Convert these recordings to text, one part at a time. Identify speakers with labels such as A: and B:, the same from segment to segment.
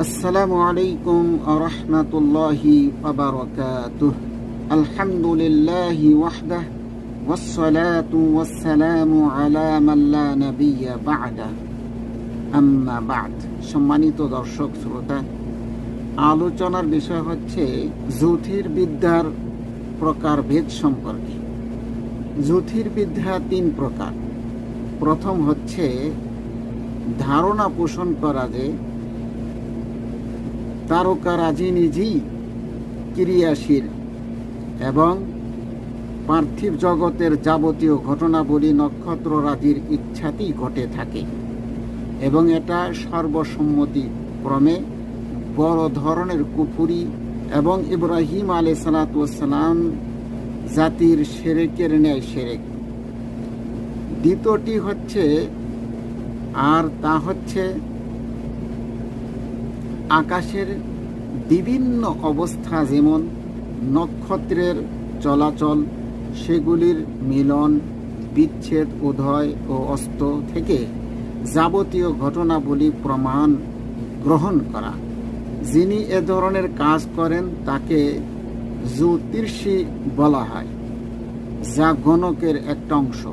A: السلام عليكم ورحمة الله وبركاته الحمد لله وحده والصلاة والسلام على من لا نبي بعده আম্মা বাদ সম্মানিত দর্শক শ্রোতা আলোচনার বিষয় হচ্ছে জ্যোতির্বিদ্যার প্রকারভেদ সম্পর্কে জ্যোতির্বিদ্যা তিন প্রকার প্রথম হচ্ছে ধারণা পোষণ করা যে তারকারাজি নিজেই ক্রিয়াশীল এবং পার্থিব জগতের যাবতীয় ঘটনাবলী নক্ষত্ররাজির ইচ্ছাতেই ঘটে থাকে এবং এটা সর্বসম্মতি ক্রমে বড় ধরনের কুফুরি এবং ইব্রাহিম আলাই সালাতাম জাতির সেরেকের ন্যায় সেরেক। দ্বিতীয়টি হচ্ছে, আর তা হচ্ছে আকাশের বিভিন্ন অবস্থা যেমন নক্ষত্রের চলাচল, সেগুলির মিলন, বিচ্ছেদ, উদয় ও অস্ত থেকে যাবতীয় ঘটনাবলী প্রমাণ গ্রহণ করা। যিনি এ ধরনের কাজ করেন, তাকে জ্যোতির্ষী বলা হয়, যা গণকের একটা অংশ।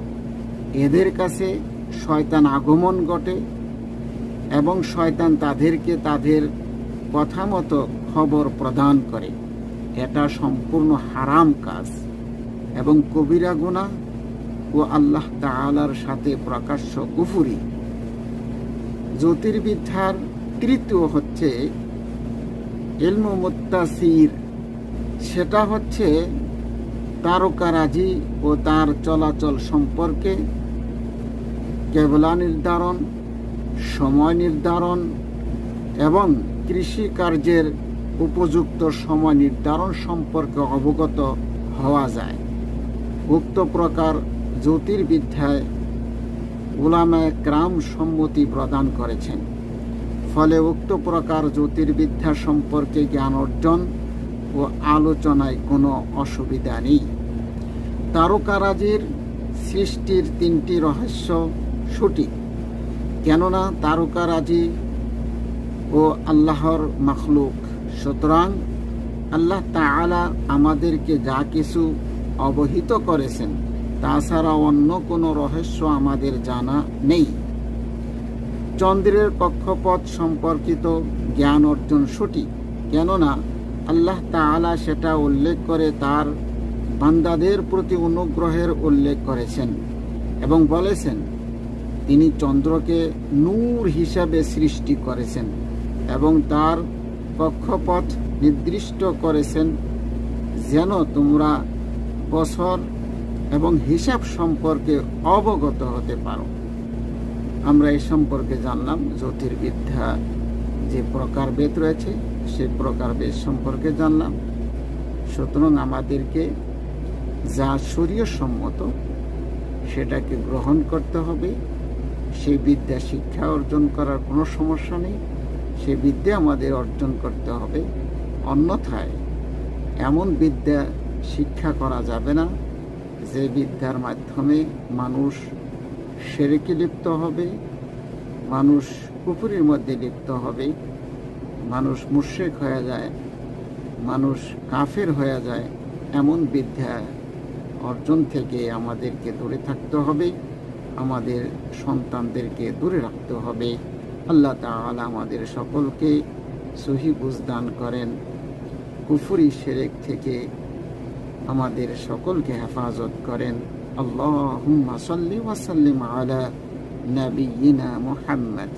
A: এদের কাছে শয়তান আগমন ঘটে এবং শয়তান তাদেরকে তাদের কথা মতো খবর প্রদান করে। এটা সম্পূর্ণ হারাম কাজ এবং কবিরা গুণা ও আল্লাহ তালার সাথে প্রকাশ্য কুফুরি। জ্যোতির্বিদ্যার তৃতীয় হচ্ছে এলমো মুত্তাসির। সেটা হচ্ছে তারকারাজি ও তার চলাচল সম্পর্কে কেবলা নির্ধারণ, সময় নির্ধারণ এবং কৃষি কার্যের উপযুক্ত সময় নির্ধারণ সম্পর্কে অবগত হওয়া যায়। উক্ত প্রকার জ্যোতির্বিদ্যায় উলামায় ক্রাম সম্মতি প্রদান করেছেন। ফলে উক্ত প্রকার জ্যোতির্বিদ্যা সম্পর্কে জ্ঞান অর্জন ও আলোচনায় কোনো অসুবিধা নেই। তারকারাজির সৃষ্টির তিনটি রহস্য সঠিক। কেননা তারকারাজি ও আল্লাহর মখলুক। সুতরাং আল্লাহ তাআলা আমাদেরকে যা কিছু অবহিত করেছেন, তাছাড়া অন্য কোনো রহস্য আমাদের জানা নেই। চন্দ্রের কক্ষপথ সম্পর্কিত জ্ঞান অর্জন সঠিক, কেননা আল্লাহ তাআলা সেটা উল্লেখ করে তার বান্দাদের প্রতি অনুগ্রহের উল্লেখ করেছেন এবং বলেছেন, তিনি চন্দ্রকে নূর হিসাবে সৃষ্টি করেছেন। এবং তার কক্ষপথ নির্দিষ্ট করেছেন যেন তোমরা বছর এবং হিসাব সম্পর্কে অবগত হতে পারো। আমরা এই সম্পর্কে জানলাম জ্যোতির্বিদ্যা যে প্রকারভেদ রয়েছে সেই প্রকারভেদ সম্পর্কে জানলাম। সুতরাং আমাদেরকে যা শরীয় সম্মত সেটাকে গ্রহণ করতে হবে। সেই বিদ্যা শিক্ষা অর্জন করার কোনো সমস্যা নেই। সে বিদ্যা আমাদের অর্জন করতে হবে। অন্যথায় এমন বিদ্যা শিক্ষা করা যাবে না যে বিদ্যার মাধ্যমে মানুষ সেরেকে লিপ্ত হবে, মানুষ পুকুরের মধ্যে লিপ্ত হবে, মানুষ মুশেক হয়ে যায়, মানুষ কাফের হয়ে যায়। এমন বিদ্যা অর্জন থেকে আমাদেরকে দূরে থাকতে হবে, আমাদের সন্তানদেরকে দূরে রাখতে হবে। আল্লাহ তালা আমাদের সকলকে সহি বুঝদান করেন। কুফুরি শেরেক থেকে আমাদের সকলকে হেফাজত করেন। আল্লাহ সাল্লি ওয়াসাল্লিম আলা নবীনা মুহাম্মদ।